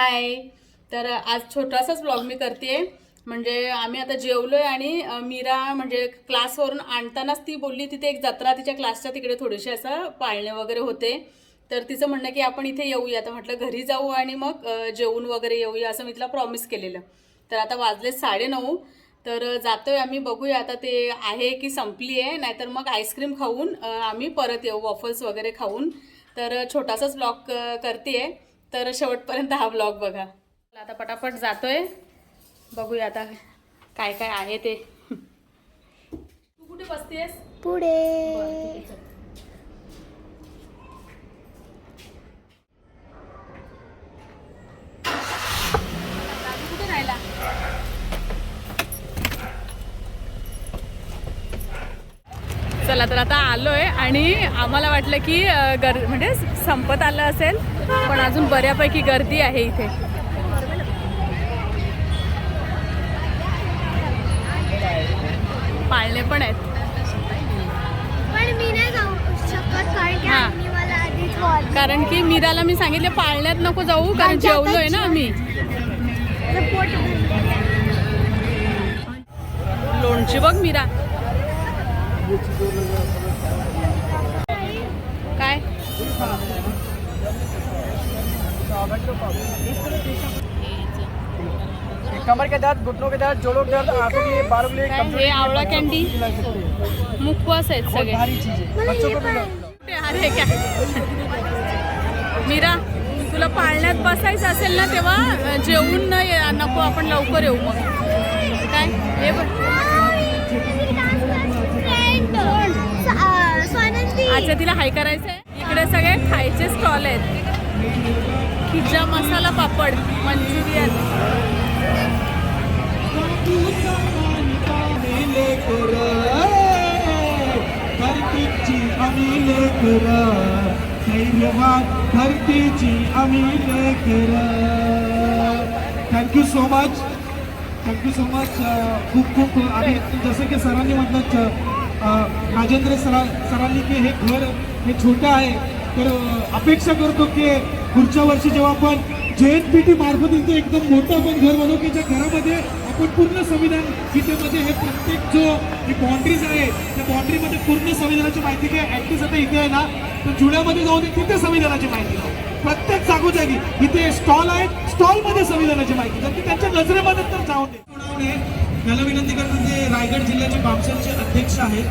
हाय. तर आज छोटासाच ब्लॉग मी करते म्हणजे आम्ही आता जेवलो आहे आणि मीरा म्हणजे क्लासवरून आणतानाच ती बोलली तिथे एक जत्रा तिच्या क्लासच्या तिकडे थोडेसे असं पाळणे वगैरे होते. तर तिचं म्हणणं की आपण इथे येऊया. तर म्हटलं घरी जाऊ आणि मग जेवून वगैरे येऊया असं मी तिला प्रॉमिस केलेलं. तर आता वाजले साडेनऊ. तर जातोय आम्ही बघूया. आता ते आहे की संपली आहे नाहीतर मग आईस्क्रीम खाऊन आम्ही परत येऊ वॉफल्स वगैरे खाऊन. तर छोटासाच ब्लॉग करते आहे तर शेवटपर्यंत हा ब्लॉग बघा. आता पटापट जातोय. बघूया आता काय काय आहे ते. तू कुठे बसतेस? पुढे. दादू कुठे राहिला? चला तर आता आलोय आणि आम्हाला वाटलं की गर म्हणजे संपत आलं असेल. पण अजून बऱ्यापैकी गर्दी आहे इथे. पाळणे पण आहेत. कारण की मीराला मी सांगितले पाळण्यात नको जाऊ कारण जेवलोय ना आम्ही. लोणची बघ मीरा. काय? कमर के दर्द घुटनों के दर्द जोड़ों के दर्द आंखों की बालों के लिए हे आवळा कॅन्डी हैं। मुखवास आहेत बहुत सगळे. भारी चीज है। बच्चों हे को भी? अरे क्या? मीरा तुला पाळण्यात बसायचं असेल ना तेव्हा जेवून न ये नको आपण लवकर येऊ मग. काय? हे बघ. अच्छा तिला हाय करायचंय. इकडे सगळे खायचे स्टॉल आहेत. Masala papad? Manchurian. Thank you so much thank you so much खूप खूप आणि जसं की सरांनी म्हटलं राजेंद्र सरा सरांनी की हे घर हे छोटं आहे तर अपेक्षा करतो की पुढच्या वर्षी जेव्हा आपण जे मार्फत इथे एकदम मोठं आपण घर बनवू की ज्या घरामध्ये आपण पूर्ण संविधान इथे हे प्रत्येक जो ही बाउंड्रीज आहे त्या बाउंड्रीमध्ये पूर्ण संविधानाची माहिती घ्या. ऍक्टिव्ह आता इथे आहे ना तर जुळ्यामध्ये जाऊन तिथे संविधानाची माहिती घ्या. प्रत्येक जागोजागी इथे स्टॉल आहेत स्टॉलमध्ये संविधानाची माहिती तर ती त्यांच्या नजरेमध्ये तर जाऊन दे. सोनावणे विनंती करतो जे रायगड जिल्ह्याचे बामसेलचे अध्यक्ष आहेत.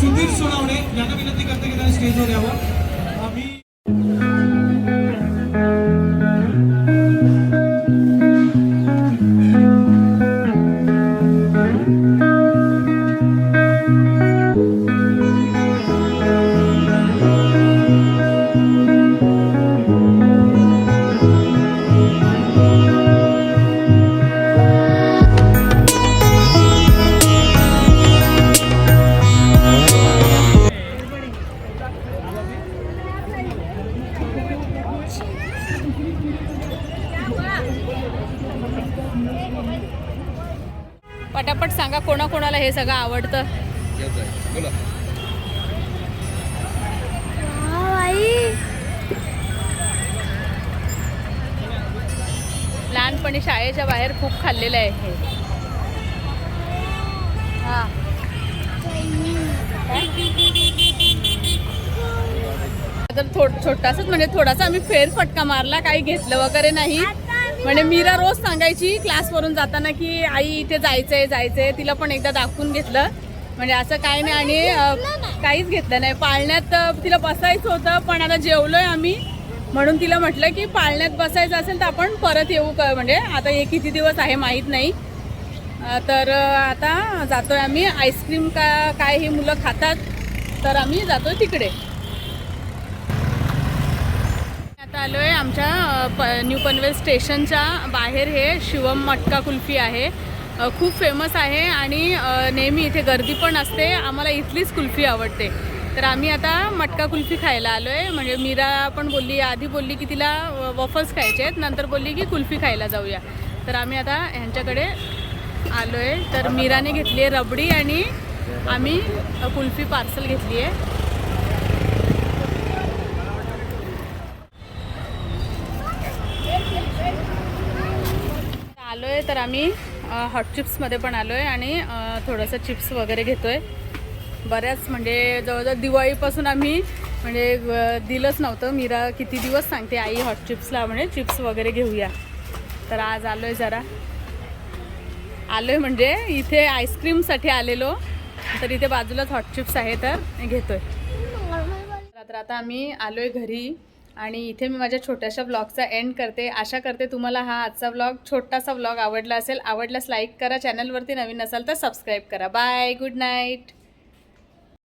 सुधीर सोनावणे यांना विनंती करते की त्यांना स्टेजवर यावं. पटापट सांगा कोणाकोणाला हे सगळं आवडतं. लहानपणी शाळेच्या बाहेर खूप खाल्लेलं आहे हे. हा. तर थोड छोटासाच म्हणजे थोडासा आम्ही फेरफटका मारला काही घेतलं वगैरे नाही. म्हणजे मीरा रोज सांगायची क्लासवरून जाताना की आई इथे जायचंय जायचंय. तिला पण एकदा दाखवून घेतलं. म्हणजे असं काही नाही आणि काहीच घेतलं नाही. पाळण्यात तिला बसायचं होतं पण आता जेवलोय आम्ही. म्हणून तिला म्हटलं की पाळण्यात बसायचं असेल तर आपण परत येऊ का म्हणजे आता हे किती दिवस आहे माहीत नाही. तर आता जातोय आम्ही. आईस्क्रीम का काय ही मुलं खातात तर आम्ही जातोय तिकडे. आलो आहे आमच्या प न्यू पनवेल स्टेशनच्या बाहेर हे शिवम मटका कुल्फी आहे. खूप फेमस आहे आणि नेहमी इथे गर्दी पण असते. आम्हाला इथलीच कुल्फी आवडते. तर आम्ही आता मटका कुल्फी खायला आलो आहे म्हणजे मीरा पण बोलली आधी बोलली की तिला वफल्स खायचे आहेत. नंतर बोलली की कुल्फी खायला जाऊया. तर आम्ही आता ह्यांच्याकडे आलो आहे तर मीराने घेतली आहे रबडी आणि आम्ही कुल्फी पार्सल घेतली आहे. तर आम्ही हॉट चिप्समध्ये पण आलो आहे आणि थोडंसं चिप्स वगैरे घेतो आहे बऱ्याच म्हणजे जवळजवळ दिवाळीपासून आम्ही म्हणजे दिलंच नव्हतं. मीरा किती दिवस सांगते आई हॉट चिप्सला म्हणजे चिप्स वगैरे घेऊया. तर आज आलो आहे जरा. आलो आहे म्हणजे इथे आईस्क्रीमसाठी आलेलो तर इथे बाजूलाच हॉट चिप्स आहे तर घेतो आहे तर आता आम्ही आलो आहे घरी. आणि इथे मी माझ्या छोट्याशा ब्लॉगचा एंड करते. आशा करते तुम्हाला हा आजचा ब्लॉग छोटासा ब्लॉग आवडला असेल. आवडल्यास लाईक करा. चॅनलवरती नवीन असाल तर सबस्क्राईब करा. Bye good night